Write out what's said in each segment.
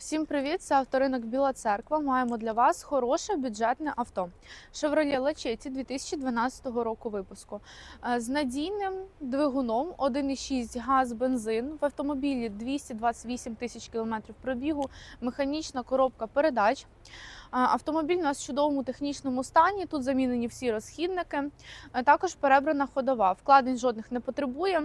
Всім привіт! Це авторинок Біла Церква. Маємо для вас хороше бюджетне авто. Chevrolet Lachetti 2012 року випуску Е, з надійним двигуном 1,6 газ бензин в автомобілі 228 тисяч кілометрів пробігу, механічна коробка передач. Е, Автомобіль у нас в чудовому технічному стані. Тут замінені всі розхідники. Е, Також перебрана ходова. Вкладень жодних не потребує.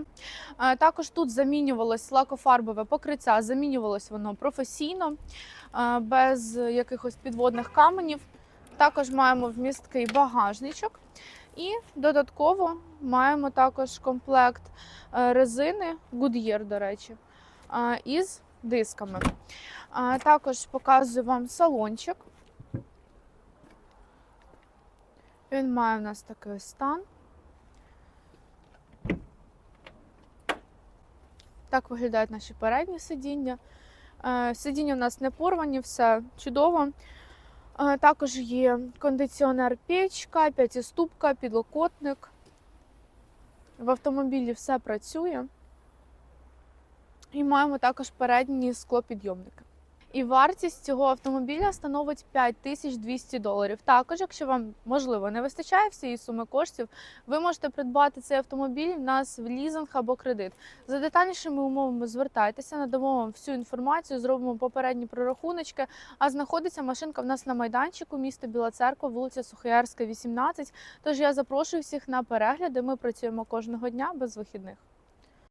Також тут замінювалось лакофарбове покриття, замінювалось воно професійно, е, без якихось підводних каменів. Також маємо вмісткий багажничок. І додатково маємо також комплект е, резини Goodyear, до речі, е, із дисками. Також показую вам салончик. Він має у нас такий стан. Так виглядають наші передні сидіння. Е, Сидіння у нас не порвані, все чудово. Е, Також є кондиціонер печка, п'ятиступка, підлокотник. В автомобілі все працює. І маємо також передні склопідйомники. І вартість цього автомобіля становить 5200 доларів. Також, якщо вам можливо не вистачає всієї суми коштів, ви можете придбати цей автомобіль в нас в лізинг або кредит. За детальнішими умовами звертайтеся, надамо вам всю інформацію, зробимо попередні прорахуночки. А знаходиться машинка в нас на майданчику міста Біла Церква, вулиця Сухоярська, 18. Тож я запрошую всіх на перегляди. Ми працюємо кожного дня без вихідних.